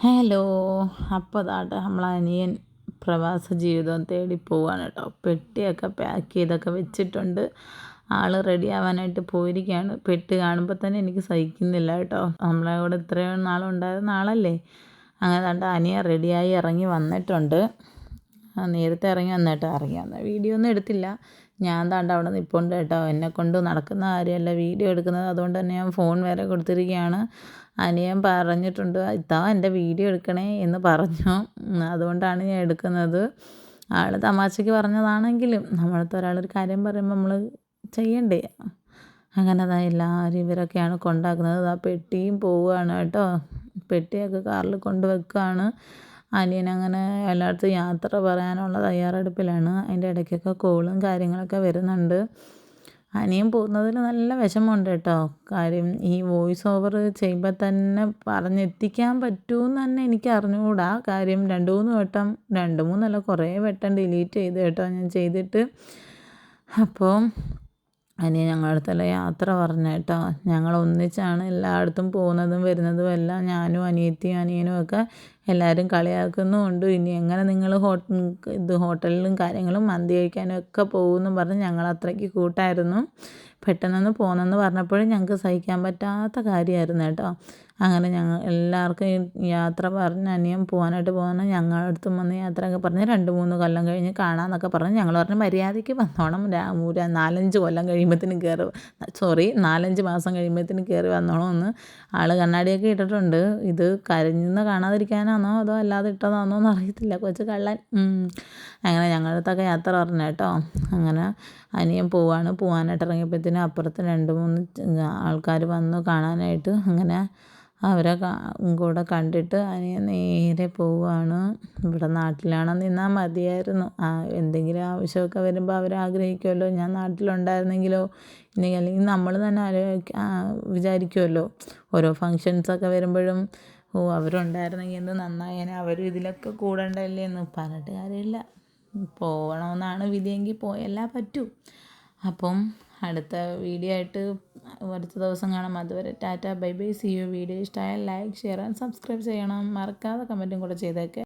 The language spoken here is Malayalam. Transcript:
ഹലോ അപ്പോൾ അതാട്ടെ നമ്മളെ അനിയൻ പ്രവാസ ജീവിതം തേടി പോവാണ് കേട്ടോ. പെട്ടിയൊക്കെ പാക്ക് ചെയ്തൊക്കെ വെച്ചിട്ടുണ്ട്. ആൾ റെഡി ആവാനായിട്ട് പോയിരിക്കുകയാണ് പെട്ട് കാണുമ്പോൾ തന്നെ എനിക്ക് സഹിക്കുന്നില്ല കേട്ടോ. നമ്മളെ കൂടെ ഇത്രയും നാളുണ്ടായിരുന്ന നാളല്ലേ അങ്ങനെ അനിയൻ റെഡിയായി ഇറങ്ങി വന്നിട്ടുണ്ട്. നേരത്തെ ഇറങ്ങി വന്നേട്ടാ. ഇറങ്ങി വന്ന വീഡിയോ ഒന്നും എടുത്തില്ല. ഞാൻ താണ്ട അവിടെ നിൽപ്പുണ്ട് കേട്ടോ. എന്നെ കൊണ്ട് നടക്കുന്ന കാര്യമല്ല. വീഡിയോ എടുക്കുന്നത് അതുകൊണ്ട് തന്നെ ഞാൻ ഫോൺ വരെ കൊടുത്തിരിക്കുകയാണ്. അനിയൻ പറഞ്ഞിട്ടുണ്ട് ഇത്താ എന്റെ വീഡിയോ എടുക്കണേ എന്ന് പറഞ്ഞു. അതുകൊണ്ടാണ് ഞാൻ എടുക്കുന്നത്. ആൾ തമാശയ്ക്ക് പറഞ്ഞതാണെങ്കിലും നമ്മളടുത്ത് ഒരാളൊരു കാര്യം പറയുമ്പോൾ നമ്മൾ ചെയ്യണ്ടേ? അങ്ങനെ അതാ എല്ലാവരും ഇവരൊക്കെയാണ് കൊണ്ടാക്കുന്നത്. ആ പെട്ടിയും പോവുകയാണ് കേട്ടോ. പെട്ടിയൊക്കെ കാറിൽ കൊണ്ട് വെക്കുകയാണ്. അനിയൻ അങ്ങനെ എല്ലായിടത്തും യാത്ര പറയാനുള്ള തയ്യാറെടുപ്പിലാണ്. അതിന്റെ ഇടയ്ക്കൊക്കെ കോളും കാര്യങ്ങളൊക്കെ വരുന്നുണ്ട്. അനിയൻ പോകുന്നതിൽ നല്ല വിഷമമുണ്ട് കേട്ടോ. കാര്യം ഈ വോയിസ് ഓവർ ചെയ്യുമ്പോൾ തന്നെ പറഞ്ഞെത്തിക്കാൻ പറ്റുമെന്ന് തന്നെ എനിക്ക് അറിഞ്ഞുകൂടാ. കാര്യം രണ്ട് മൂന്ന് വട്ടം രണ്ട് മൂന്നല്ല കുറേ വട്ടം ഡിലീറ്റ് ചെയ്ത് കേട്ടോ ഞാൻ ചെയ്തിട്ട്. അപ്പോൾ അനിയൻ ഞങ്ങളുടെ അടുത്തല്ല യാത്ര പറഞ്ഞു കേട്ടോ. ഞങ്ങൾ ഒന്നിച്ചാണ് എല്ലായിടത്തും പോകുന്നതും വരുന്നതും എല്ലാം ഞാനും അനിയത്തിയും അനിയനും ഒക്കെ എല്ലാവരും കളിയാക്കുന്നുമുണ്ട്. ഇനി എങ്ങനെ നിങ്ങൾ ഇത് ഹോട്ടലിലും കാര്യങ്ങളും മന്തി കഴിക്കാനും ഒക്കെ പോകുമെന്നും പറഞ്ഞ് ഞങ്ങൾ അത്രയ്ക്ക് കൂട്ടായിരുന്നു. പെട്ടെന്നൊന്ന് പോന്നെന്ന് പറഞ്ഞപ്പോഴും ഞങ്ങൾക്ക് സഹിക്കാൻ പറ്റാത്ത കാര്യമായിരുന്നു കേട്ടോ. അങ്ങനെ ഞങ്ങൾ എല്ലാവർക്കും യാത്ര പറഞ്ഞ് അനിയം പോകാനായിട്ട് പോകുന്ന അടുത്തും വന്ന് യാത്ര യാത്രയൊക്കെ പറഞ്ഞ് രണ്ട് മൂന്ന് കൊല്ലം കഴിഞ്ഞ് കാണാമെന്നൊക്കെ പറഞ്ഞ് ഞങ്ങൾ പറഞ്ഞ് മര്യാദയ്ക്ക് വന്നോണം. നാലഞ്ച് കൊല്ലം കഴിയുമ്പോഴത്തേനും കയറി സോറി നാലഞ്ച് മാസം കഴിയുമ്പോഴത്തേനും കയറി വന്നോണം എന്ന് ആൾ കണ്ണാടിയൊക്കെ ഇട്ടിട്ടുണ്ട്. ഇത് കരഞ്ഞെന്ന് കാണാതിരിക്കാനാണോ അതോ അല്ലാതെ ഇട്ടതാണോ എന്ന് അറിയത്തില്ല കൊച്ചു കള്ളൻ. അങ്ങനെ ഞങ്ങളുടെ അടുത്തൊക്കെ യാത്ര പറഞ്ഞു കേട്ടോ. അങ്ങനെ അനിയൻ പോവാണ്. പോവാനായിട്ട് ഇറങ്ങിയപ്പോഴത്തേനും അപ്പുറത്ത് രണ്ട് മൂന്ന് ആൾക്കാർ വന്നു കാണാനായിട്ട്. അങ്ങനെ അവരെ കൂടെ കണ്ടിട്ട് അനിയൻ നേരെ പോവുകയാണ് ഇവിടെ നാട്ടിലാണെങ്കിൽ നിന്നാൽ മതിയായിരുന്നു. ആ എന്തെങ്കിലും ആവശ്യമൊക്കെ വരുമ്പോൾ അവർ ആഗ്രഹിക്കുമല്ലോ. ഞാൻ നാട്ടിലുണ്ടായിരുന്നെങ്കിലോ? ഇല്ലെങ്കിൽ അല്ലെങ്കിൽ നമ്മൾ തന്നെ ആലോചിക്കുക വിചാരിക്കുമല്ലോ. ഓരോ ഫങ്ഷൻസൊക്കെ വരുമ്പോഴും ഓ അവരുണ്ടായിരുന്നെങ്കിൽ എന്ത് നന്നായേനെ. അവരും ഇതിലൊക്കെ കൂടണ്ടല്ലേ എന്ന് പറഞ്ഞിട്ട് കാര്യമില്ല. പോകണമെന്നാണ് വിധിയെങ്കിൽ പോയല്ലേ പറ്റൂ. അപ്പം അടുത്ത വീഡിയോ ആയിട്ട് അടുത്ത ദിവസം കാണാം. അതുവരെ tata bye bye. See you video ഇഷ്ടമായാൽ ലൈക്ക് ഷെയർ ആൻഡ് സബ്സ്ക്രൈബ് ചെയ്യണം. മറക്കാതെ കമന്റും കൂടെ ചെയ്തേക്കെ.